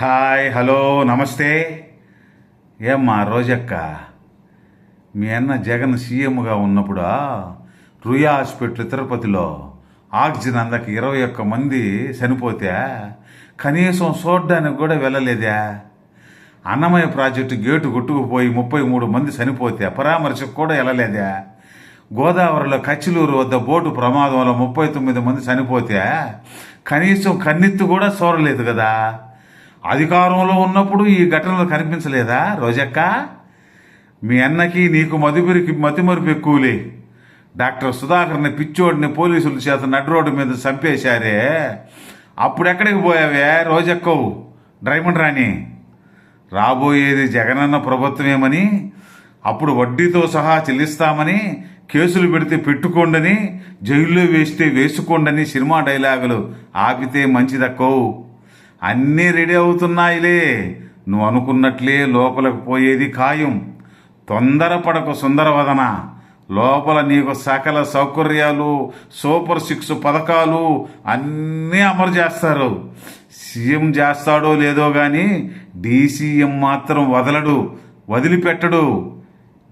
Hi hello నమస్తే. ఏమ్మా రోజక్క మీ అన్న జగన్ సీఎంగా ఉన్నప్పుడా? రుయా హాస్పిటల్ తిరుపతిలో ఆక్సిజన్ అందక ఇరవై ఒక్క మంది చనిపోతే కనీసం చూడడానికి కూడా వెళ్ళలేదా. అన్నమయ్య ప్రాజెక్టు గేటు కొట్టుకుపోయి ముప్పై మూడు మంది చనిపోతే పరామర్శకు కూడా వెళ్ళలేదా. గోదావరిలో కచ్చిలూరు వద్ద బోటు ప్రమాదంలో ముప్పై తొమ్మిది మంది చనిపోతే కనీసం కన్నెత్తు కూడా చూడలేదు కదా. అధికారంలో ఉన్నప్పుడు ఈ ఘటనలు కనిపించలేదా? రోజక్క మీ అన్నకి నీకు మధుపిరికి మతిమరుపు ఎక్కువలే. డాక్టర్ సుధాకర్ని పిచ్చోడిని పోలీసుల చేత నడు రోడ్డు మీద చంపేశారే. అప్పుడు ఎక్కడికి పోయావే? రోజెక్కవు డ్రైమండ్ రాణి. రాబోయేది జగనన్న ప్రభుత్వమేమని అప్పుడు వడ్డీతో సహా చెల్లిస్తామని కేసులు పెడితే పెట్టుకోండని జైల్లో వేస్తే వేసుకోండని సినిమా డైలాగులు ఆపితే మంచిదక్కవు. అన్నీ రెడీ అవుతున్నాయిలే. నువ్వు అనుకున్నట్లే లోపలికి పోయేది ఖాయం. తొందరపడకు సుందరవదన. లోపల నీకు సకల సౌకర్యాలు సూపర్ సిక్స్ పథకాలు అన్నీ అమలు చేస్తారు. సీఎం చేస్తాడో లేదో కానీ డీసీఎం మాత్రం వదలడు వదిలిపెట్టడు.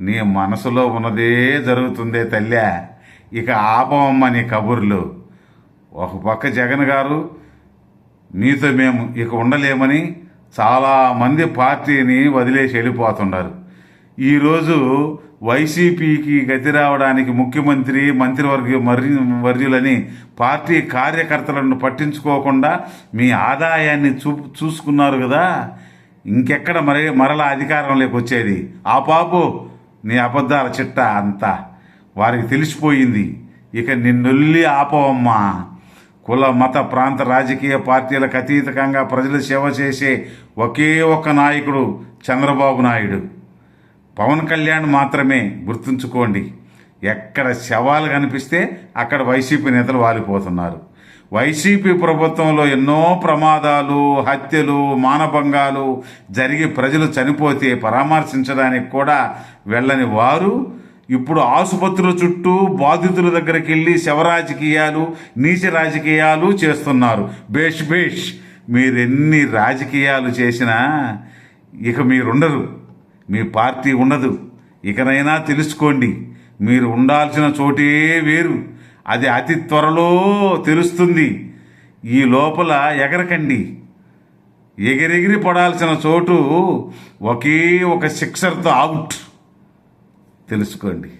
నీ మనసులో ఉన్నదే జరుగుతుందే తల్లి. ఇక ఆపమమ్మ నీ కబుర్లు. ఒక పక్క జగన్ గారు మీతో మేము ఇక ఉండలేమని చాలామంది పార్టీని వదిలేసి వెళ్ళిపోతున్నారు. ఈరోజు వైసీపీకి గతి రావడానికి ముఖ్యమంత్రి మంత్రివర్గ మరి వర్యులని పార్టీ కార్యకర్తలను పట్టించుకోకుండా మీ ఆదాయాన్ని చూ చూసుకున్నారు కదా? ఇంకెక్కడ మరి మరలా అధికారంలోకి వచ్చేది? ఆ పాపు నీ అబద్ధాల చిట్ట అంతా వారికి తెలిసిపోయింది. ఇక నిన్నొల్లి ఆపవమ్మా. కుల మత ప్రాంత రాజకీయ పార్టీలకు అతీతకంగా ప్రజలు సేవ చేసే ఒకే ఒక్క నాయకుడు చంద్రబాబు నాయుడు. పవన్ కళ్యాణ్ మాత్రమే గుర్తుంచుకోండి. ఎక్కడ శవాలు కనిపిస్తే అక్కడ వైసీపీ నేతలు వాలిపోతున్నారు. వైసీపీ ప్రభుత్వంలో ఎన్నో ప్రమాదాలు హత్యలు మానభంగాలు జరిగి ప్రజలు చనిపోతే పరామర్శించడానికి కూడా వెళ్ళని వారు ఇప్పుడు ఆసుపత్రుల చుట్టూ బాధితుల దగ్గరికి వెళ్ళి శవ రాజకీయాలు నీచ రాజకీయాలు చేస్తున్నారు. బేష్ బేష్ మీరెన్ని రాజకీయాలు చేసినా ఇక మీరుండరు. మీ పార్టీ ఉండదు. ఇకనైనా తెలుసుకోండి. మీరు ఉండాల్సిన చోటే వేరు. అది అతి త్వరలో తెలుస్తుంది. ఈ లోపల ఎగరకండి. ఎగిరెగిరి పడాల్సిన చోటు ఒకే ఒక సిక్సర్తో అవుట్ తెలుసుకోండి.